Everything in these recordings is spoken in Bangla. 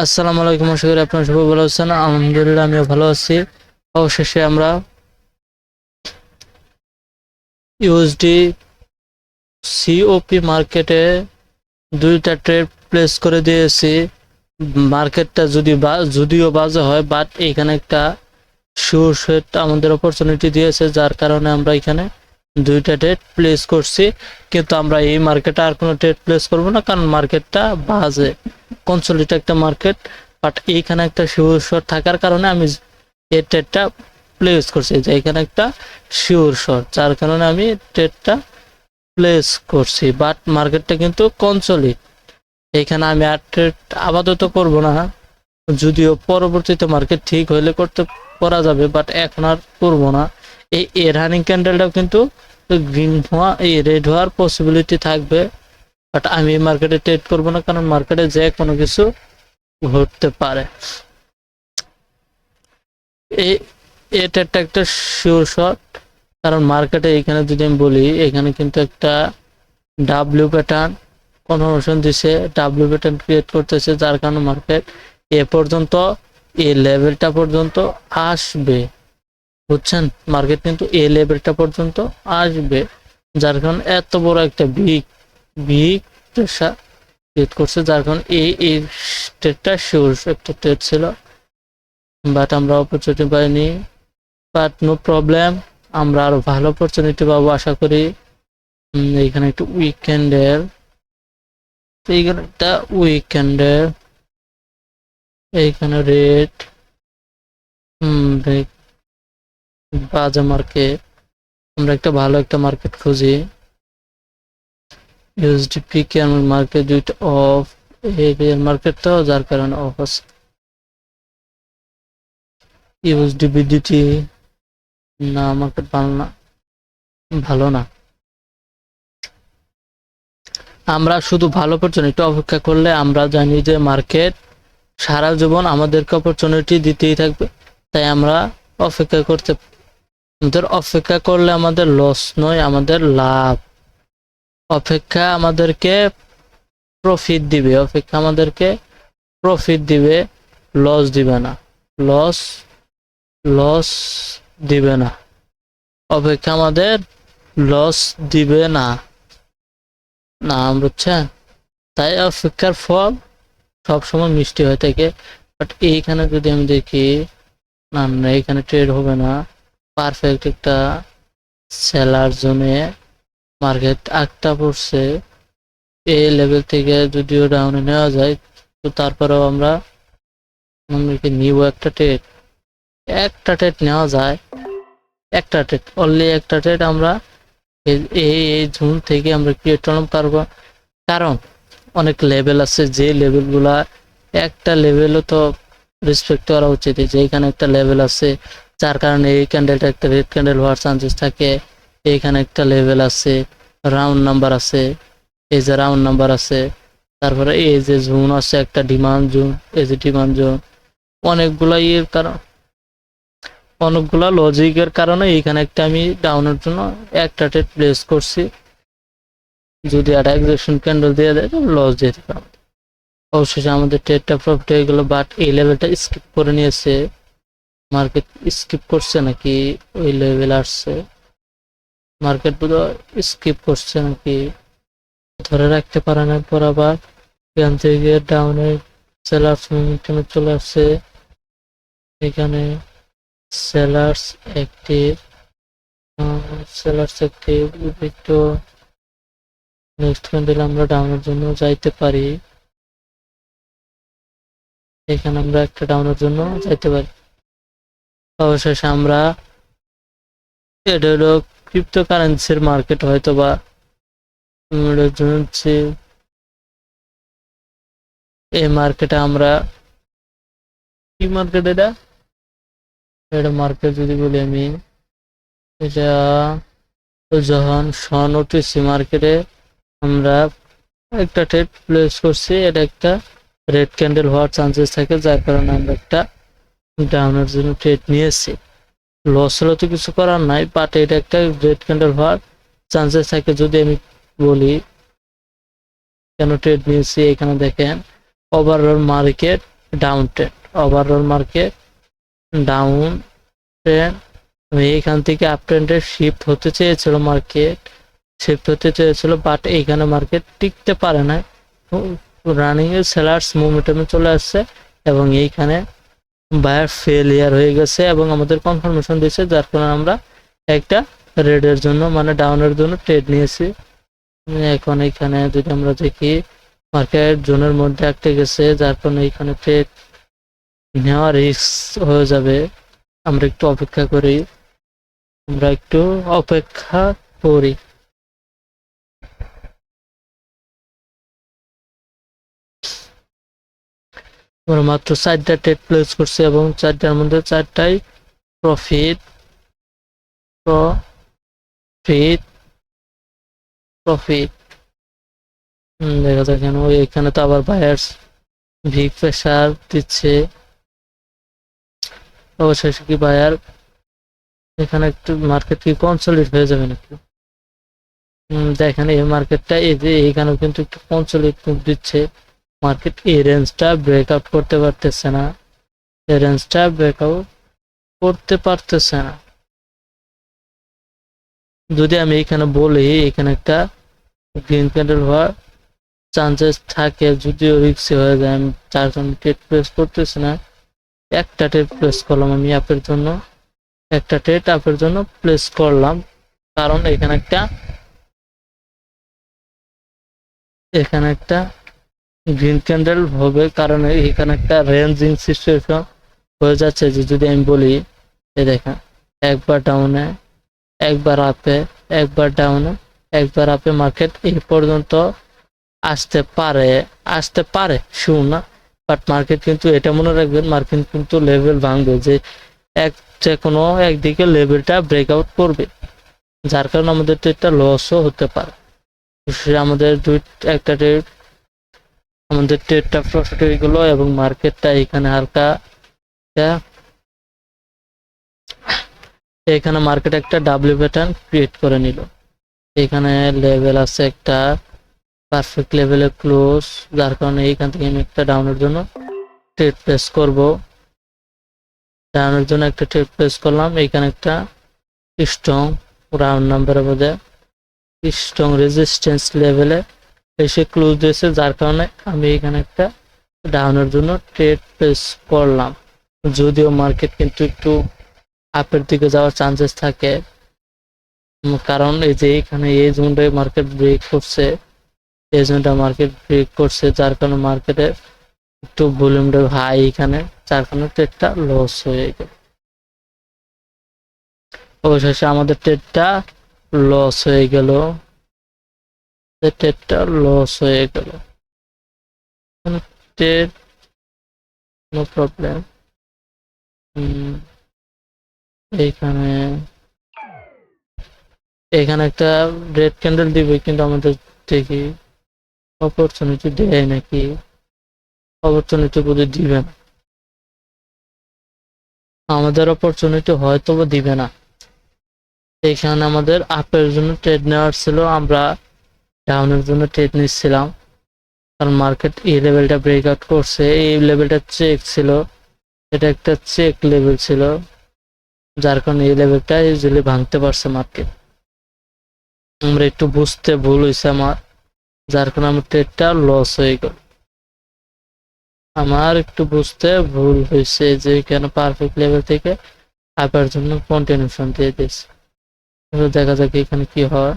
আসসালামু আলাইকুম, আশা করি আপনারা সবাই ভালো আছেন। আলহামদুলিল্লাহ, আমিও ভালো আছি। অবশেষে আমরা ইউএসডি সিওপি মার্কেটে দুইটা ট্রেড প্লেস করে দিয়েছি। মার্কেটটা যদি যদিও বাজে হয় বাট এখানে একটা শিওর সেট আমাদের অপরচুনিটি দিয়েছে, যার কারণে আমরা এখানে দুইটা ট্রেড প্লেস করছি, কিন্তু আমরা এই মার্কেটে আর কোনো ট্রেড প্লেস করব না, কারণ মার্কেটটা বাজে। কনসোলিট একটা মার্কেট বাট এইখানে একটা শিওর শট থাকার কারণে আমি এই ট্রেডটা প্লেস করছি, যে এখানে একটা শিওর শট যার কারণে আমি ট্রেডটা প্লেস করছি। বাট মার্কেটটা কিন্তু কনসোলিট এখানে আমি আর ট্রেড আপাতত করব না। যদিও পরবর্তীতে মার্কেট ঠিক হইলে করতে, করা যাবে বাট এখন আর করব না। এই রানিং ক্যান্ডেলটাও কিন্তু গ্রিন হওয়া এই রেড হওয়ার পসিবিলিটি থাকবে। বাট আমি মার্কেটে ট্রেড করব না, কারণ মার্কেটে যে কোনো কিছু ঘটতে পারে। এই এটা একটা একটা শিওর শট কারণ মার্কেটে এখানে যদি আমি বলি, এখানে কিন্তু একটা ডাব্লিউ প্যাটার্ন কনফার্মেশন দিছে। ডাব্লিউ প্যাটার্ন ক্রিয়েট করতেছে, যার কারণে মার্কেট এ পর্যন্ত, এই লেভেলটা পর্যন্ত আসবে। বুঝছেন? মার্কেট কিন্তু এই লেভেলটা পর্যন্ত আসবে। যার কারণে এত বড় একটা বিগ বিগ প্রেশার ক্রিয়েট করছে, যার কারণে এই এই স্টেটটা শিওর একটা ট্রেড ছিল। বাট আমরা অপরচুনিটি পাইনি। বাট নো প্রবলেম আমরা আরও ভালো অপরচুনিটি পাবো আশা করি। এইখানে একটু উইকেন্ডের এইখানে একটা উইকেন্ডের এইখানে রেড হুম বাজে মার্কেট আমরা একটা ভালো একটা মার্কেট খুঁজি। ইউএসডিপি কে আমার মার্কেট দুইটা অফ মার্কেট তো, যার কারণে অফ আছে। ইউএসডি বিডিটি না মার্কেট ভালো না। ভালো না। আমরা শুধু ভালো অপরচুনিটি অপেক্ষা করলে আমরা জানি যে মার্কেট সারা জীবন আমাদেরকে অপরচুনিটি দিতেই থাকবে। তাই আমরা অপেক্ষা করতে আমাদের অপেক্ষা করলে আমাদের লস নয়, আমাদের লাভ। অপেক্ষা আমাদেরকে প্রফিট দিবে, অপেক্ষা আমাদেরকে প্রফিট দিবে লস দিবে না। লস লস দিবে না। অপেক্ষা আমাদের লস দিবে না। না, বুঝছেন? তাই অপেক্ষার ফল সবসময় মিষ্টি হয়ে থাকে। বাট এইখানে যদি আমি দেখি, না না এখানে ট্রেড হবে না। পারফেক্ট একটা সেলার জোনে মার্কেট আটটা পড়ছে। এই লেভেল থেকে যদিও ডাউনে নেওয়া যায়, তো তারপরেও আমরা আমরা কি নিব একটা ট্রেড একটা ট্রেড নেওয়া যায়। একটা ট্রেড অনলি একটা ট্রেড আমরা এই- এই জুন থেকে আমরা ক্রিয়েট করলাম। পারব কারণ অনেক লেভেল আছে, যে লেভেলগুলা একটা লেভেলও তো রেসপেক্ট করা উচিত। যেখানে একটা লেভেল আছে যার কারণে এই ক্যান্ডেলটা একটা রেড ক্যান্ডেল হওয়ার চান্সেস থাকে। এখানে একটা লেভেল আছে রাউন্ড নাম্বার আছে, এই যে রাউন্ড নাম্বার আছে, তারপরে এই যে জোন আছে, একটা ডিমান্ড জোন এই যে ডিমান্ড জোন অনেকগুলা ইয়ের কারণ, অনেকগুলা লজিকের কারণে এইখানে একটা আমি ডাউনের জন্য একটা ট্রেড প্লেস করছি। যদি একটা এক্সেশন ক্যান্ডেল দিয়ে দেয় লস দিয়ে দিবে আমাদের। অবশেষে আমাদের ট্রেডটা প্রফিট হয়ে গেল বাট এই লেভেলটা স্কিপ করে নিয়েছে। মার্কেট স্কিপ করছে নাকি ওই লেভেল আসছে? মার্কেট বোধ স্কিপ করছে নাকি? ধরে রাখতে পারে না পর আবার এখান থেকে ডাউনে সেলার্স মোমেন্টামে চলে আসছে। এখানে সেলার্স অ্যাক্টিভ সেলার্স অ্যাক্টিভ একটু নেক্সট ক্যান্ডেল আমরা ডাউনের জন্য যাইতে পারি। এখানে আমরা একটা ডাউনের জন্য যাইতে পারি। অবশেষে আমরা এটা হলো ক্রিপ্টো কারেন্সির মার্কেট হয়তো বা এই মার্কেটে আমরা কি মার্কেট এটা? এটা মার্কেট যদি বলি আমি, এটা যখন সন ওটিসি মার্কেটে আমরা একটা ট্রেড প্লেস করছি। এটা একটা রেড ক্যান্ডেল হওয়ার চান্সেস থাকে, যার কারণে আমরা একটা ডাউনের জন্য ট্রেড নিয়েছি। লস হলে তো কিছু করার নাই বাট এটা একটা রেড ক্যান্ডেল হওয়ার চান্সেস থাকে যদি আমি বলি, কেন ট্রেড নিয়েছি এখানে দেখেন overall market down trend overall market down trend এখান থেকে আপ ট্রেন্ডে শিফট হতে চেয়েছিল মার্কেট শিফট হতে চেয়েছিল বাট এইখানে মার্কেট টিকতে পারে না রানিং এর সেলার্স মুভমেন্টামে চলে আসছে, এবং এইখানে বায়ার ফেলিয়ার হয়ে গেছে এবং আমাদের কনফার্মেশন দিয়েছে, যার কারণে আমরা একটা রেডের জন্য মানে ডাউনের জন্য ট্রেড নিয়েছি। এখন এখানে যদি আমরা দেখি মার্কেট জোনের মধ্যে আটকে গেছে, যার কারণে এখানে ট্রেড নেওয়া রিস্ক হয়ে যাবে। আমরা একটু অপেক্ষা করি। আমরা একটু অপেক্ষা করি। মাত্র চারটা ট্রেড প্লেস করছি এবং চারটার মধ্যে চারটাই প্রফিট প্রফিট প্রফিট দেখা যাক কেন এখানে তো আবার বায়ার্স ভিক প্রেশার দিচ্ছে। অবশেষে কি বায়ার এখানে একটু মার্কেট কি কনসলিড হয়ে যাবে নাকি? দেখেন এই মার্কেটটা এই যে, এইখানেও কিন্তু একটু কনসলিড দিচ্ছে। মার্কেট এই রেঞ্জটা ব্রেকআউট করতে পারতেছে না। এই রেঞ্জটা ব্রেকআউট করতে পারতেছে না। যদি আমি এখানে বলি, এখানে একটা গ্রিন ক্যান্ডেল হওয়ার চান্সেস থাকে। যদিও রিক্সি হয়ে যায়, আমি তার জন্য ট্রেড প্লেস করতেছি না। একটা ট্রেড প্লেস করলাম আমি অ্যাপের জন্য। একটা ট্রেড অ্যাপের জন্য প্লেস করলাম। কারণ এখানে একটা এখানে একটা গ্রিন ক্যান্ডেল হবে, কারণ এখানে একটা রেঞ্জিং সিচুয়েশন হয়ে যাচ্ছে যে যদি আমি বলি এই দেখেন, একবার ডাউনে একবার আপে একবার ডাউনে একবার আপে মার্কেট এই পর্যন্ত আসতে পারে আসতে পারে শিউ না বাট মার্কেট কিন্তু এটা মনে রাখবেন মার্কেট কিন্তু লেভেল ভাঙবে যে এক, যে কোনো একদিকে লেভেলটা ব্রেকআউট করবে, যার কারণে আমাদের ট্রেডটা লসও হতে পারে। আমাদের দুই, একটা ট্রেড আমাদের ট্রেডটা প্রফিট হয়ে গেলো এবং মার্কেটটা এখানে হালকা এখানে মার্কেট একটা ডাব্লিউ প্যাটার্ন ক্রিয়েট করে নিল। এখানে লেভেল আছে একটা পারফেক্ট লেভেলে ক্লোজ যার কারণে এইখান থেকে আমি একটা ডাউনের জন্য ট্রেড প্লেস করব। ডাউনের জন্য একটা ট্রেড প্লেস করলাম এইখানে একটা স্ট্রং রাউন্ড নাম্বারের মধ্যে স্ট্রং রেজিস্ট্যান্স লেভেলে এসে ক্লোজ দিয়েছে, যার কারণে আমি এখানে একটা ডাউনের জন্য ট্রেড প্লেস করলাম। যদিও মার্কেট কিন্তু একটু আপের দিকে যাওয়ার চান্সেস থাকে। কারণ এই যে এখানে এই জোনটায় মার্কেট ব্রেক করছে, এই জোনটা মার্কেট ব্রেক করছে, যার কারণে মার্কেটে একটু ভলিউমটা হাই এখানে, যার কারণে ট্রেডটা লস হয়ে গেল। অবশেষে আমাদের ট্রেডটা লস হয়ে গেল। ট্রেডটা লস হয়ে গেল। ট্রেড নো প্রবলেম এইখানে এখানে একটা রেড ক্যান্ডেল দিবে, কিন্তু আমাদের দেখি অপরচুনিটি দেয় নাকি? অপরচুনিটি বোধহয় দিবে না। আমাদের অপরচুনিটি হয়তো দিবে না। এখানে আমাদের আপের জন্য ট্রেড নেওয়ার ছিল, আমরা ডাউনের জন্য ট্রেড নিচ্ছিলাম। কারণ মার্কেট এই লেভেলটা ব্রেকআউট করছে। এই লেভেলটা চেক ছিল। এটা একটা চেক লেভেল ছিল। যার কারণে এই লেভেলটা ইজিলি ভাঙতে পারছে মার্কেট আমরা একটু বুঝতে ভুল হয়েছে আমার। যার কারণে আমার ট্রেডটা লস হয়ে গেল। আমার একটু বুঝতে ভুল হয়েছে যে এখানে পারফেক্ট লেভেল থেকে আপার জন্য কন্টিনিউশন দিয়ে দিয়েছে। দেখা যাক এখানে কি হয়।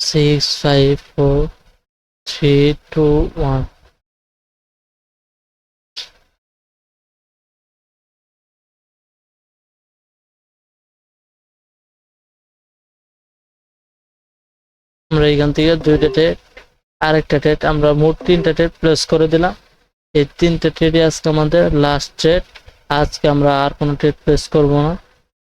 Six five four three two one আমরা এখান থেকে দুইটা ট্রেড আরেকটা ট্রেড আমরা মোট তিনটা ট্রেড প্লেস করে দিলাম। এই তিনটা ট্রেডই আজকে আমাদের লাস্ট ট্রেড আজকে আমরা আর কোনো ট্রেড প্লেস করব না।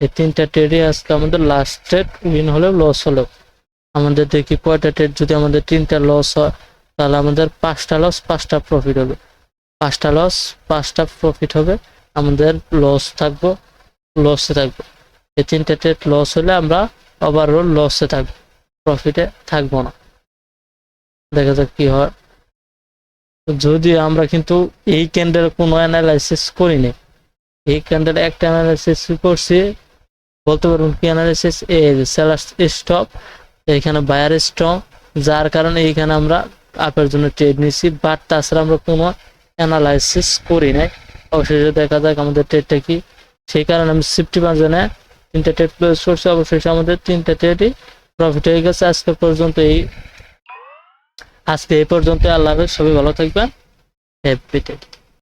এই তিনটা ট্রেডই আজকে আমাদের লাস্ট ট্রেড উইন হলেও লস হলেও আমাদের দেখি কয়টা ট্রেড যদি আমাদের তিনটা লস হয়, তাহলে আমাদের পাঁচটা লস পাঁচটা প্রফিট হবে। পাঁচটা লস পাঁচটা প্রফিট হবে, আমাদের লস থাকব লসে থাকব। এই তিনটা ট্রেড লস হলে আমরা ওভারঅল লসে থাকব প্রফিটে থাকব না। দেখা যাক কি হয়। যদি আমরা কিন্তু এই ক্যান্ডেল কোনো অ্যানালাইসিস করিনি এই ক্যান্ডেল একটা অ্যানালাইসিস করছি, বলতে পারবেন কি অ্যানালাইসিস এ সেলার স্টপ এখানে বায়ার স্ট্রং যার কারণে এইখানে আমরা আপের জন্য ট্রেড নিছি বাট তাছাড়া আমরা কোনো অ্যানালাইসিস করি নাই। অবশেষে দেখা যাক আমাদের ট্রেডটা কি। সেই কারণে আমি সিফটি মার্জিনে তিনটা ট্রেড ক্লোজ করছি, অবশেষে আমাদের তিনটা ট্রেডই প্রফিট হয়ে গেছে। আজকে পর্যন্ত এই আজকে এই পর্যন্ত আল্লাহ সবাই ভালো থাকবেন। Happy trade